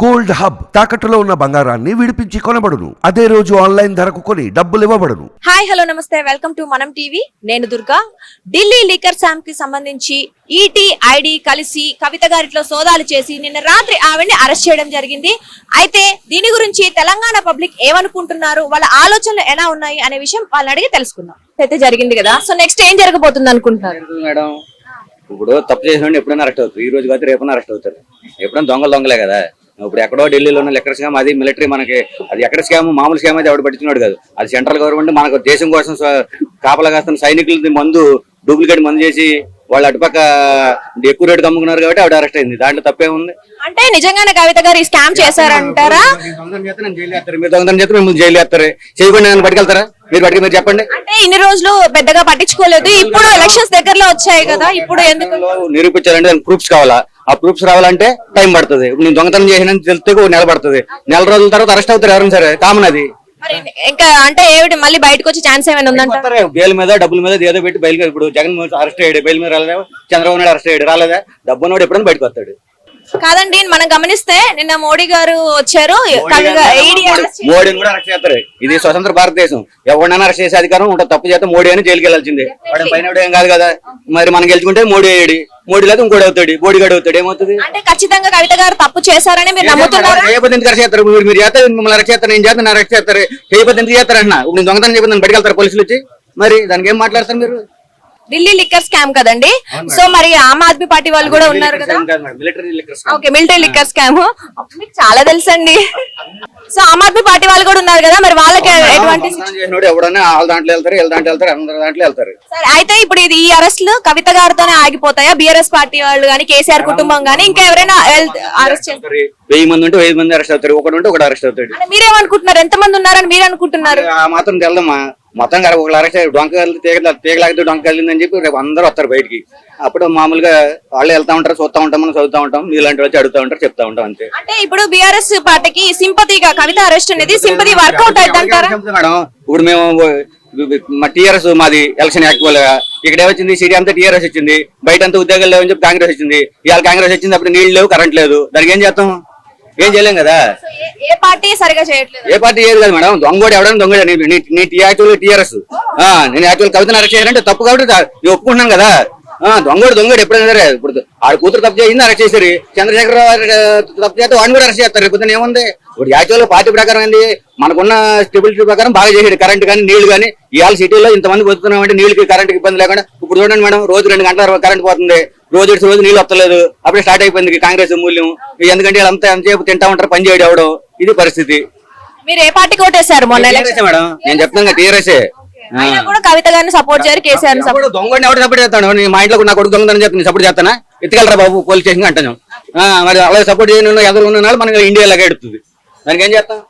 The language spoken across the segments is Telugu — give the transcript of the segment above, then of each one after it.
గోల్డ్ హబ్ తాకట్టులో ఉన్న బంగారాన్ని విడిపించి కొనబడును. అదే రోజు ఆన్లైన్ ధరకు కొని డబ్బులు ఇవ్వబడును. హాయ్ హలో నమస్తే. Welcome to Manam TV. నేను దుర్గా. ఢిల్లీ లీకర్ శామ్కి సంబంధించి ఈటీ ఐడి కలిసి కవిత గారిట్లో సోదాలు చేసి నిన్న రాత్రి ఆవిడ్ని అరెస్ట్ చేయడం జరిగింది. అయితే దీని గురించి తెలంగాణ పబ్లిక్ ఏమనుకుంటున్నారు? వాళ్ళ ఆలోచనలు ఎలా ఉన్నాయి? అనే విషయం వాళ్ళని అడిగి తెలుసుకుందాం. అయితే జరిగింది కదా? సో నెక్స్ట్ ఏం జరగబోతుంది అనుకుంటున్నారు? మేడం. ఇప్పుడు తప్పు చేసిన ఎప్పుడైనా అరెస్ట్ అవుతారు. ఈ రోజు కాదు రేపైనా అరెస్ట్ అవుతారు. ఎప్పుడైనా దొంగలు దొంగలే కదా? ఇప్పుడు ఎక్కడో ఢిల్లీలో ఉన్న లెక్కర్ స్కామ్ అది మిలిటరీ మనకి అది ఎక్కడ స్కామ్ మామూలు స్కామ్ అయితే ఎవడు పట్టించున్నాడు కాదు. అది సెంట్రల్ గవర్నమెంట్ మనకు దేశం కోసం కాపలా కాస్తున్న సైనికులది మందు డూప్లికేట్ మందు చేసి వాళ్ళు అటుపక్క ఎక్కువ రేటు అమ్ముకున్నారు కాబట్టి ఆవిడ అరెస్ట్ అయింది. దాంట్లో తప్పే ఉంది. అంటే నిజంగానే కవిత గారు ఈ స్కామ్ చేశారంటారా? మీరు దొంగతనం మిమ్మల్ని జైలు వేస్తారు. చేయకుండా నన్ను పట్టుకెళ్తారా? మీరు పట్టుకు మీరు చెప్పండి. అంటే ఇన్ని రోజులు పెద్దగా పట్టించుకోలేదు. ఇప్పుడు ఎలక్షన్స్ దగ్గరలో వచ్చాయి కదా. ఇప్పుడు ఎందుకు? నిరూపించాలంటే దానికి ప్రూఫ్స్ కావాలా? ఆ ప్రూఫ్స్ రావాలంటే టైం పడుతుంది. ఇప్పుడు నేను దొంగతనం చేసిన తెలిస్తే ఒక నెల పడుతుంది. నెల రోజుల తర్వాత అరెస్ట్ అవుతారు ఎవరైనా సరే. కామన్ అది. మరి ఇంకా అంటే ఏమిటి మళ్ళీ బయటకు వచ్చే ఛాన్స్ ఏమైనా ఉందంట. బెయిల్ మీద డబ్బుల మీద ఏదో పెట్టి బయలుగా ఇప్పుడు జగన్ అరెస్ట్ అయ్యాడు బెయిల్ మీద రాలేదా? చంద్రబాబు నాయుడు అరెస్ట్ అయ్యాడు రాలేదా? డబ్బు ఉన్నవాడు ఎప్పుడైనా బయటకు వస్తాడు. కాదండి మనం గమనిస్తే నిన్న మోడీ గారు వచ్చారు మోడీని కూడా అరెస్ట్ చేస్తారు. ఇది స్వతంత్ర భారతదేశం. ఎవరినైనా అరెస్ట్ చేసే అధికారం ఉంటుంది. తప్పు చేస్తే మోడీ అని జైలుకి వెళ్ళాల్సిందే. వాడు పైన ఏం కాదు కదా. మరి మనం గెలుచుకుంటే మోడీ అయ్యాడు. మోడీ లేదు ఇంకోటి అవుతాడు. బోడిగాడు అవుతాడు. ఏమవుతుంది? అంటే ఖచ్చితంగా కవిత గారు తప్పు చేశారని మీరు నమ్ముతున్నారా? చేయబద్దు ఎందుకు అరెస్ట్ చేస్తారు? మీరు మీరు చేస్తారు మిమ్మల్ని అరెస్ట్ చేస్తారు నేను చేస్తాను అరెస్ట్ చేస్తారు. చేయబద్దు ఎందుకు చేస్తారు అన్న ఇప్పుడు నేను దొంగతనం చెప్పి నన్ను బయటకెళ్తారు పోలీసులు వచ్చి? మరి దానికి ఏం మాట్లాడతారు మీరు? ఢిల్లీ లిక్కర్ స్కామ్ కదండి? సో మరి ఆమ్ ఆద్మీ పార్టీ వాళ్ళు కూడా ఉన్నారు కదా? Military liquor okay military liquor scam మీకు చాలా తెలుసండి. సో ఆమ్ ఆద్మీ పార్టీ వాళ్ళు కూడా ఉన్నారు కదా మరి వాళ్ళకి ఎటువంటి సరే అయితే ఇప్పుడు ఇది ఈ అరెస్టులు కవిత గారితోనే ఆగిపోతాయా? బిఆర్ఎస్ పార్టీ వాళ్ళు కానీ కేసీఆర్ కుటుంబం కానీ ఇంకా ఎవరైనా అరెస్ట్ చేస్తారు వెయ్యి మంది ఉంటే వెయ్యి మంది అరెస్ట్ అవుతారు ఒకటి ఉంటే ఒకటి అరెస్ట్ అవుతాడు. మీరేమనుకుంటున్నారు? ఎంత మంది ఉన్నారని మీరు అనుకుంటున్నారు మాత్రం తెలదమ్మా. మొత్తం ఒకళ్ళు అరెస్ట్ అయ్యారు డొంక తీగ తీగలాగితే డొంక కలిందని చెప్పి రేపు అందరూ వస్తారు బయటికి. అప్పుడు మామూలుగా వాళ్ళు వెళ్తా ఉంటారు చూస్తా ఉంటాం మనం చదువుతా ఉంటాం మీలాంటి వచ్చి అడుగుతా ఉంటారు చెప్తా ఉంటాం అంతే. అంటే ఇప్పుడు బిఆర్ఎస్ పార్టీకి సింపతిగా కవిత అరెస్ట్ అనేది సింపతి వర్కౌట్ అవుతుంది అంటారా మేడం? ఇప్పుడు మేము మా టీఆర్ఎస్ మాది ఎలక్షన్ యాక్టివల్గా ఇక్కడ ఏమొచ్చింది? సిటీ అంతా టీఆర్ఎస్ వచ్చింది బయట అంతా ఉద్యోగాలు లేవని చెప్పి కాంగ్రెస్ వచ్చింది ఇవాళ కాంగ్రెస్ వచ్చింది అప్పుడు నీళ్ళు లేవు కరెంట్ లేదు. దానికి ఏం చేస్తాం? ఏం చేయలేం కదా? ఏ- పార్టీ సరిగా చేయట్లేదు. ఏ పార్టీ ఏది కాదు మేడం? దొంగోడు ఎవడని దొంగోడు నీ- యాక్చువల్ టీఆర్ఎస్. నేను యాక్చువల్ కవితను అరెస్ట్ చేయాలంటే తప్పు కాబట్టి నేను ఒప్పుకుంటున్నాను కదా. ఆ, దొంగోడు దొంగోడు ఎప్పుడైనా సరే ఇప్పుడు ఆడ కూతురు తప్పు చేసింది అరెస్ట్ చేశారు. చంద్రశేఖర్ రావు తప్పు చేస్తే వాడిని కూడా అరెస్ట్ చేస్తారు. రేపు ఏముంది? ఇప్పుడు యాక్చువల్ పార్టీ ప్రకారం ఏంది? మనకున్న స్టెబిలిటీ ప్రకారం బాగా చేసాడు కరెంట్ కానీ నీళ్ళు కానీ. ఇవాళ సిటీలో ఇంతమంది బతుకుతున్నాం అంటే నీళ్ళకి కరెంట్కి ఇబ్బంది లేకుండా ఇప్పుడు చూడండి మేడం రోజు రెండు గంటల కరెంట్ పోతుంది. రోజు ఇటు రోజు నీళ్ళు వస్తలేదు. అప్పుడే స్టార్ట్ అయిపోయింది కాంగ్రెస్ మూల్యం. ఎందుకంటే వీళ్ళంతా ఎంతసేపు తింటా ఉంటారు పని చేయడం ఎవడం? ఇది పరిస్థితి. మీరు ఏ పార్టీకి ఓటేశారు మొన్న ఎలక్షన్ మేడం. నేను చెప్తాను టీఆర్ఎస్ కూడా కవిత గారిని సపోర్ట్ చేయరు కేసీఆర్ దొంగని ఎవరు సపోర్ట్ చేస్తాను మా ఇంట్లో నా కొడుకు దొంగతనం చెప్తాను సపోర్ట్ చేస్తానా? ఎత్తుకెళ్ళరా బాబు పోలీస్ స్టేషన్ అంటాను. మరి అలాగే సపోర్ట్ చేయను ఎదురు ఉన్న మనకి ఇండియా లాగా ఎడుతుంది దానికి ఏం చేస్తాం?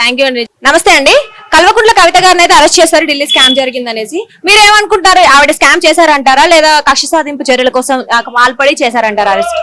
థ్యాంక్ యూ అండి. నమస్తే అండి. కల్వకుంట్ల కవిత గారిని అయితే అరెస్ట్ చేశారు ఢిల్లీ స్కామ్ జరిగింది అనేసి మీరు ఏమనుకుంటారు ఆవిడ స్కామ్ చేశారంటారా? లేదా కక్ష సాధింపు చర్యల కోసం ఆ, పాల్పడి చేశారంటారా అరెస్ట్?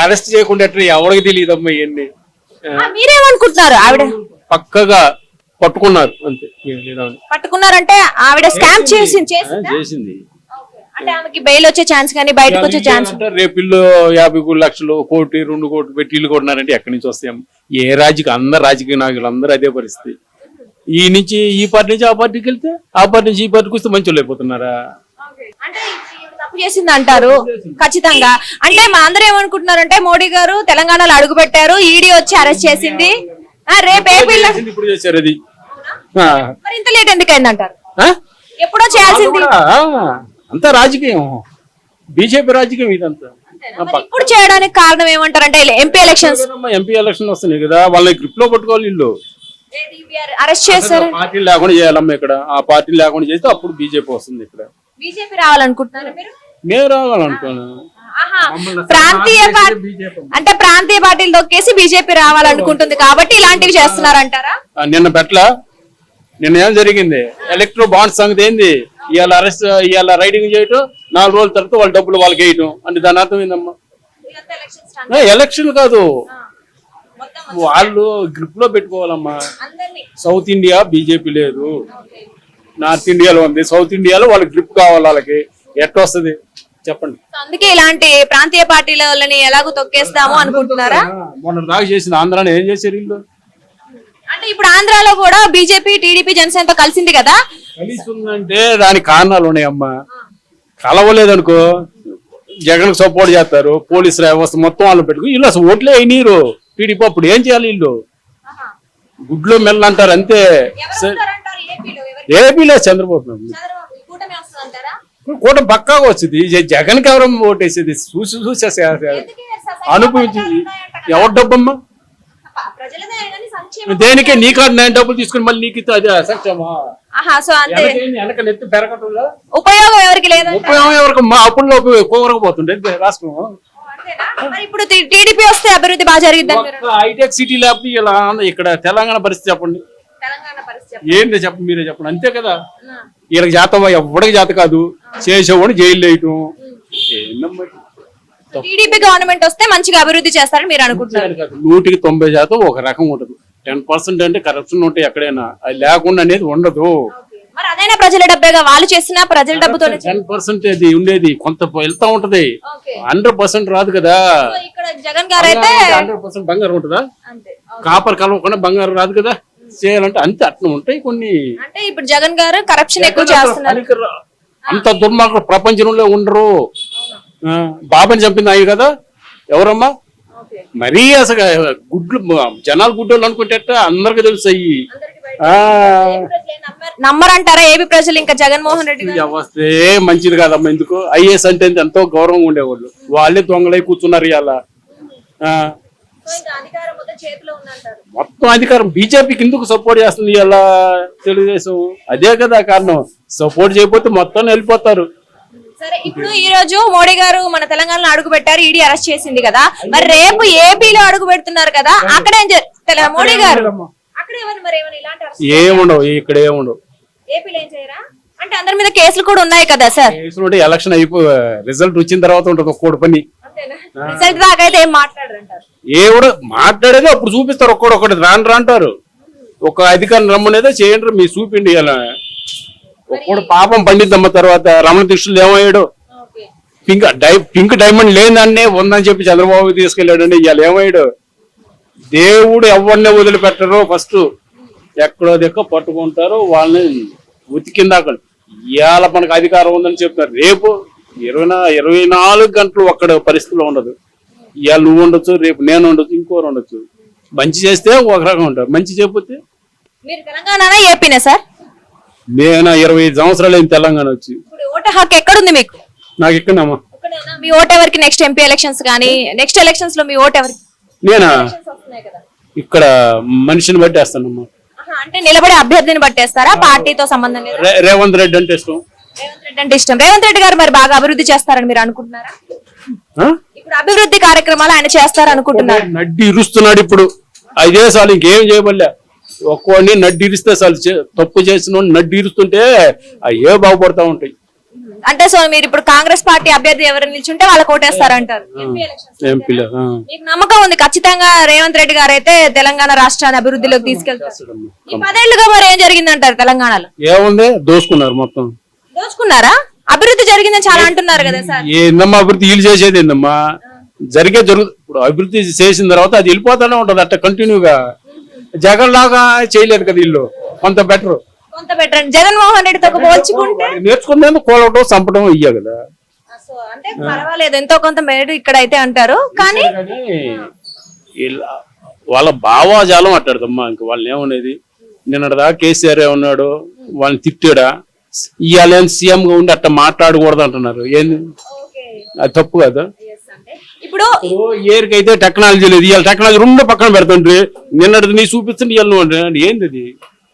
అరెస్ట్ చేయకుండా ఎవరికి ఇవన్నీ ఆ, మీరేమనుకుంటున్నారు ఆవిడ? పక్కగా పట్టుకున్నారు అంతే. పట్టుకున్నారంటే ఆవిడ స్కామ్ చేసి చేసిందా? చేసింది. అంటే ఆమెకి బెయిల్ వచ్చే ఛాన్స్ కానీ బయటకు వచ్చే ఛాన్స్ రేపు ఇల్లు యాభై లక్షలు కోటి రెండు కోట్లు పెట్టి ఇల్లు కొట్టినారంటే ఎక్కడి నుంచి వస్తాయి ఏ రాజకీయ అందరు రాజకీయ నాయకులు అందరూ అదే పరిస్థితి. ఈ నుంచి ఈ పార్టీ నుంచి ఆ పార్టీకి వెళ్తే ఆ పార్టీ నుంచి ఈ పార్టీకి వస్తే మంచి అయిపోతున్నారా? అంటే ఈవిడ తప్పు చేసింది. అంటారు ఖచ్చితంగా. అంటే మా అందరూ ఏమనుకుంటున్నారంటే మోడీ గారు తెలంగాణలో అడుగు పెట్టారు ఈడీ వచ్చి అరెస్ట్ చేసింది. రేపు ఇప్పుడు చేశారు అది. మరి ఇంత లేట్ ఆ? ఎప్పుడో చేయాల్సింది. అంతా రాజకీయం. బీజేపీ రాజకీయం ఇదంతా. ఇప్పుడు చేయడానికి కారణం ఏమంటారంటే ఎంపీ ఎలక్షన్స్. ఎంపీ ఎలక్షన్ వస్తున్నాయి కదా వాళ్ళని గ్రిప్లో పట్టుకోవాలి వీళ్ళు. అరెస్ట్ చేశారు? పార్టీ లేకుండా చేయాలమ్మా ఇక్కడ. ఆ పార్టీ లేకుండా చేస్తే అప్పుడు బీజేపీ వస్తుంది ఇక్కడ. బీజేపీ రావాలనుకుంటున్నారు మీరు? మేము రావాలనుకోను. ఆహా, ప్రాంతీయ పార్టీ అంటే ప్రాంతీయ పార్టీలు తొక్కేసి బీజేపీ రావాలనుకుంటుంది కాబట్టి ఇలాంటివి చేస్తున్నారంటారా? నిన్న పెట్ల నిన్న ఏం జరిగింది? ఎలక్ట్రో బాండ్ సంగతి ఏంది? ఇవాళ అరెస్ట్ ఇవాళ రైడింగ్ చేయటం నాలుగు రోజుల తర్వాత వాళ్ళ డబ్బులు వాళ్ళకి వేయటం అంటే దాని అర్థం ఏందమ్మా? ఎలక్షన్ కాదు. వాళ్ళు గ్రిప్లో పెట్టుకోవాలమ్మా. సౌత్ ఇండియా బీజేపీ లేదు. నార్త్ ఇండియాలో ఉంది. సౌత్ ఇండియాలో వాళ్ళకి గ్రిప్ కావాలి వాళ్ళకి. ఎట్లా వస్తుంది? చెప్పండి. అందుకే ఇలాంటి ప్రాంతీయ పార్టీల వాళ్ళని ఎలాగో తొక్కేస్తాము అనుకుంటున్నారా? మొన్న దాకా చేసింది ఆంధ్రాని. ఏం చేశారు వీళ్ళు? అంటే ఇప్పుడు ఆంధ్రాలో కూడా బీజేపీ టీడీపీ జనసేనతో కలిసింది కదా? కలిసి ఉందంటే దానికి కారణాలు ఉన్నాయమ్మా. కలవలేదనుకో జగన్ సపోర్ట్ చేస్తారు పోలీసు వ్యవస్థ మొత్తం వాళ్ళు పెట్టుకు వీళ్ళు అసలు ఓట్లే అయినీరు. టీడీపీ అప్పుడు ఏం చేయాలి వీళ్ళు? గుడ్లో మెల్ల అంటారు అంతే ఏపీలో చంద్రబాబు నాయుడు. కూటమి పక్కాగా వచ్చింది జ- జగన్కి ఎవరు ఓటేసేది? చూసి చూసి అనుభవించి ఎవరు డబ్బమ్మా? దేనికే? నీ కాదు నేను డబ్బులు తీసుకుని మళ్ళీ నీకు అది అసత్యమా వెనక నెత్తి ఉపయోగం ఎవరికి లేదంట ఉపయోగం ఎవరికి? మా అప్పుల్లో కోరకపోతుండే రాష్ట్రం? మరి ఇప్పుడు టీడీపీ వస్తే అభివృద్ధి బాగా హైటెక్ సిటీ లేకపోతే ఇలా ఇక్కడ తెలంగాణ పరిస్థితి చెప్పండి. ఏంటి చెప్పండి. మీరే చెప్పండి. అంతే కదా? వీళ్ళకి జాతం ఎవడికి జాత కాదు? చేసేవాడు జైలు వేయటం? టీడీపీ గవర్నమెంట్ వస్తే మంచిగా అభివృద్ధి చేస్తారని మీరు అనుకుంటున్నారు. నూటికి తొంభై శాతం ఒక రకం ఉంటుంది. టెన్ పర్సెంట్ అంటే కరప్షన్ ఉంటాయి ఎక్కడైనా. అది లేకుండా అనేది ఉండదు. మరి అదైనా ప్రజల డబ్బేగా వాళ్ళు చేసిన ప్రజల డబ్బుతోనే టెన్ పర్సెంట్ అది ఉండేది. కొంత వెళ్తా ఉంటది. హండ్రెడ్ పర్సెంట్ రాదు కదా. ఇక్కడ జగన్ గారు అయితే హండ్రెడ్ పర్సెంట్ బంగారం ఉంటుందా? కాపర్ కలవకుండా బంగారం రాదు కదా. చేయాలంటే అంతే అట్లా ఉంటాయి కొన్ని. అంటే ఇప్పుడు జగన్ గారు కరప్షన్ ఎక్కువ చేస్తున్నారు. అంత దుర్మార్గులు ప్రపంచంలో ఉండరు. బాబాని చంపింది అయ్యి కదా. ఎవరమ్మా? మరీ అసలు గుడ్లు జనాలు గుడ్డోళ్ళు అనుకుంటే అందరికి తెలుసు నమ్మరంటారా ఏపీ ప్రజలు? ఇంకా జగన్మోహన్ రెడ్డి అవస్థే మంచిది కాదమ్మా ఎందుకు? ఐఏఎస్ అంటే ఎంతో గౌరవం ఉండేవాళ్ళు. వాళ్ళే దొంగలై కూర్చున్నారు ఇవాళ ఆ, సో ఇంకా అధికారం మొత్తం చేతిలో ఉందంటారు. మొత్తం అధికారం బీజేపీకి ఎందుకు సపోర్ట్ చేస్తుంది ఇలా తెలుగుదేశం. అదే కదా కారణం. సపోర్ట్ చేయకపోతే మొత్తం వెళ్ళిపోతారు సరే ఇప్పుడు ఈ రోజు మోడీ గారు మన తెలంగాణలో అడుగు పెట్టారు ఈడీ అరెస్ట్ చేసింది కదా. మరి రేపు ఏపీలో అడుగు పెడుతున్నారు కదా అక్కడ ఏం జరు- తెల- మోడీ గారు. మరి ఏముండవు ఇక్కడ ఏముండవు ఏపీలో ఏం చేయరా? అంటే అందరి మీద కేసులు కూడా ఉన్నాయి కదా సార్. కేసులు ఎలక్షన్ అయిపో రిజల్ట్ వచ్చిన తర్వాత ఉంటుంది ఒక్కోటి పని. రిజల్ట్ దాకా అయితే ఏం మాట్లాడరంటారు? ఏముడు మాట్లాడేది అప్పుడు చూపిస్తారు ఒక్కడు ఒకటి రాను రాంటారు ఒక అధికారం రమ్మనేదో చేయండి మీ చూపిండి ఇలా ఒక్కడు పాపం పండిద్దమ్మ తర్వాత రమణ దీక్షలు ఏమయ్యాడు? పింక్ డై పింక్ డైమండ్ లేదాన్నే ఉందని చెప్పి చంద్రబాబు తీసుకెళ్ళాడండి ఇవాళ ఏమయ్యాడు? దేవుడు ఎవరిని వదిలిపెట్టరు ఫస్ట్ ఎక్కడో దిక్క పట్టుకుంటారు వాళ్ళని ఉతికిందాక ఇవాళ మనకు అధికారం ఉందని చెప్తారు రేపు ఇరవై ఇరవై నాలుగు గంటలు ఒక్కడ పరిస్థితిలో ఉండదు. ఇవాళ నువ్వు ఉండొచ్చు రేపు నేను ఉండొచ్చు ఇంకోరు ఉండొచ్చు. మంచి చేస్తే ఒక రకం ఉంటారు. మంచి చేయకపోతే మీరు తెలంగాణ ఏపీనా సార్? నేను ఇరవై ఐదు సంవత్సరాలు తెలంగాణ వచ్చి. ఇప్పుడు ఓటు హక్కు ఎక్కడుంది మీకు? నాకు ఇక్కడమ్మా ఒక్కడేనా? మీ ఓటు ఎవరికి నెక్స్ట్ ఎంపీ ఎలక్షన్స్ కానీ నెక్స్ట్ ఎలక్షన్స్లో మీ ఓటు ఎవరికి? నేనా? Elections వస్తున్నాయి కదా. ఇక్కడ మనిషిని బట్టి వేస్తానమ్మా. ఆహా, అంటే నిలబడే అభ్యర్థిని పట్టేస్తారా పార్టీతో సంబంధం లేదు? రే- రేవంత్ రెడ్డి అంటే ఇష్టం. రేవంత్ రెడ్డి అంటే ఇష్టం. రేవంత్ రెడ్డి గారు మరి బాగా అభివృద్ధి చేస్తారని మీరు అనుకుంటున్నారా? ఆ? ఇప్పుడు అభివృద్ధి కార్యక్రమాలు ఆయన చేస్తారు అనుకుంటున్నారు నడ్డి ఇరుస్తున్నాడు ఇప్పుడు. ఐదే సార్లు ఇంకేం చేయబడలే. ఒక్కోడిని నడ్డి ఇరిస్తే చాలు తప్పు చేసిన వాడిని నడ్డి ఇరుస్తుంటే అయ్యే బాగుపడతా ఉంటాయి. అంటే సో మీరు ఇప్పుడు కాంగ్రెస్ పార్టీ అభ్యర్థి ఎవరు నిల్చుంటే వాళ్ళకి ఓటేస్తారంటారు. మీకు నమ్మకం ఉంది. ఖచ్చితంగా రేవంత్ రెడ్డి గారు అయితే తెలంగాణ రాష్ట్రాన్ని అభివృద్ధిలోకి తీసుకెళ్తారు. ఈ పదేళ్ళుగా మరి ఏం జరిగిందంటారు తెలంగాణలో? ఏముంది? దోసుకున్నారు మొత్తం. దోచుకున్నారా అభివృద్ధి జరిగిందని చాలా అంటున్నారు కదా సార్. ఏందమ్మా అభివృద్ధి? వీళ్ళు చేసేది ఏందమ్మా? జరిగే జరుగు ఇప్పుడు అభివృద్ధి చేసిన తర్వాత అది వెళ్ళిపోతానే ఉంటది. అట్ట కంటిన్యూగా జగన్ లాగా చేయలేదు కదా వీళ్ళు. కొంత బెటర్ కొంత బెటర్ జగన్మోహన్ రెడ్డితో పోల్చుకుంటే? నేర్చుకునేందుకు కోలవటం చంపడం ఇయ్య కదా. అంటే పర్వాలేదు. ఎంతో కొంత మేడు ఇక్కడ అయితే అంటారు. కానీ వాళ్ళ భావాజాలం అట్టాడమ్మా ఇంక వాళ్ళని ఏమనేది? నిన్నటిదా కేసీఆర్ ఏమన్నాడు? వాళ్ళని తిట్టాడా? ఇవాళ సీఎం గా ఉండి అట్ట మాట్లాడకూడదు అంటున్నారు. ఏంది? అది తప్పు కదా. ఇప్పుడు ఏరికైతే టెక్నాలజీ లేదు ఇవాళ టెక్నాలజీ రెండు పక్కన పెడుతుండ్రి. నిన్నటిది నీ చూపిస్తుంది ఇవాళ నువ్వు అంటే ఏంది అది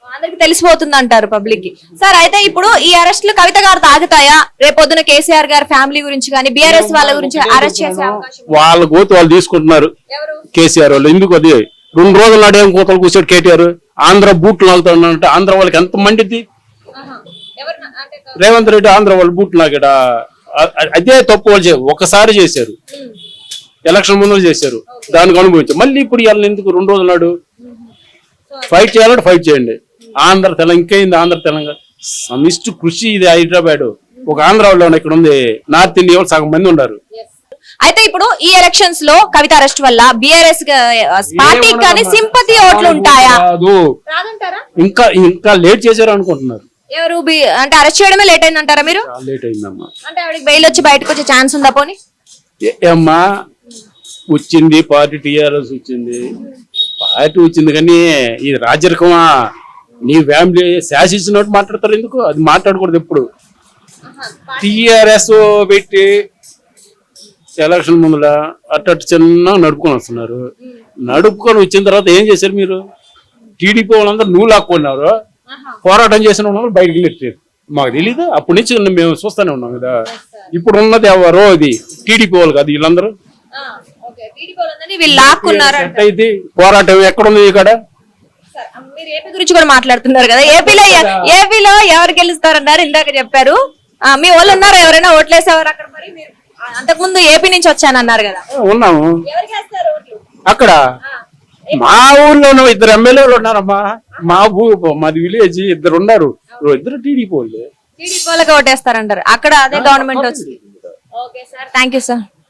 అందరికి తెలిసిపోతుంది అంటారు పబ్లిక్కి సార్ అయితే ఇప్పుడు ఈ అరెస్టులు కవిత గారు తాగుతాయా? రేపొద్దున కేసీఆర్ గారి ఫ్యామిలీ గురించి కానీ బీఆర్ఎస్ వాళ్ళ గురించి అరెస్ట్ చేసే అవకాశం వాళ్ళ గోతు వాళ్ళు తీసుకుంటున్నారు. కేసీఆర్ వాళ్ళు. ఎందుకు అది? రెండు రోజుల నాడు ఏం కూతలు కూర్చోడు కేటీఆర్? ఆంధ్ర బూట్లు లాగుతాడంటే ఆంధ్ర వాళ్ళకి ఎంత అంటే రేవంత్ రెడ్డి ఆంధ్ర వాళ్ళు బూట్లు లాగాడ? అదే తప్పు వాళ్ళు ఒకసారి చేశారు. ఎలక్షన్ ముందు చేశారు. దానికి అనుభవించారు. మళ్ళీ ఇప్పుడు ఇవాళ ఎందుకు రెండు రోజుల నాడు? ఫైట్ చేయాలంటే ఫైట్ చేయండి. ఆంధ్ర తెలంగాణ ఇంకైంది ఆంధ్ర తెలంగాణ? సమిష్టి కృషి ఇది హైదరాబాద్. ఒక ఆంధ్ర వాళ్ళు ఇక్కడ ఉంది? నార్త్ ఇండియా వాళ్ళు సగం మంది ఉన్నారు. అయితే ఇప్పుడు ఈ ఎలక్షన్స్లో కవిత అరెస్ట్ వల్ల బిఆర్ఎస్ పార్టీకి కానీ సింపతి ఓట్లు ఉంటాయా? కాదు. రాదంటారా? ఇంకా ఇంకా లేట్ చేశారు అనుకుంటున్నారు. ఎవరు అంటే అరెస్ట్ చేయడమే లేట్ అయిందంటారా మీరు? చాలా లేట్ అయిందమ్మా. అంటే ఆవిడకి బెయిల్ వచ్చి బయటకు వచ్చే ఛాన్స్ ఉందా పోనీ? ఏ- ఏమ్మా? వచ్చింది పార్టీ టిఆర్ఎస్ వచ్చింది. పార్టీ వచ్చింది కానీ ఇది రాజరికమా నీ ఫ్యామిలీ శాసించినట్టు మాట్లాడతారు ఎందుకు? అది మాట్లాడకూడదు ఎప్పుడు. టిఆర్ఎస్ పెట్టి ఎలక్షన్ ముందుల అట్టట్టు చిన్న నడుపుకొని వస్తున్నారు. నడుపుకొని వచ్చిన తర్వాత ఏం చేశారు మీరు? టీడీపీ వాళ్ళందరూ నువ్వు లాక్కున్నారు. పోరాటం చేసిన వాళ్ళు బయటికి నెట్టారు మాకు తెలీదు? అప్పటి నుంచి మేము చూస్తూనే ఉన్నాం కదా. ఇప్పుడు ఉన్నది ఎవరో అది టీడీపీ వాళ్ళు కాదు వీళ్ళందరూ. వీళ్ళు లాక్కున్నారు సెట్ అయితే పోరాటం ఎక్కడుంది ఇక్కడ మీరు ఏపీ గురించి కూడా మాట్లాడుతున్నారు కదా. ఏపీలో ఏపీలో ఎవరు గెలుస్తారన్నారు ఇందాక చెప్పారు. ఆ, మీ వాళ్ళు ఉన్నారు ఎవరైనా ఓట్లేసేవారు అక్కడ మరి? మీరు ఆ, అంతకుముందు ఏపీ నుంచి వచ్చానన్నారు కదా. ఉన్నాము. ఎవరికి వేస్తారు ఓట్లు? అక్కడ? మా ఊర్లోనూ ఇద్దరు ఎమ్మెల్యేలు ఉన్నారమ్మా. మా ఊ మాది విలేజ్ ఇద్దరు ఉన్నారు. ఇద్దరు టీడీపీ వాళ్ళు. టీడీపీ వాళ్ళకి ఓటేస్తారంటారు. అక్కడ అదే గవర్నమెంట్ వచ్చింది. Okay sir. Thank you sir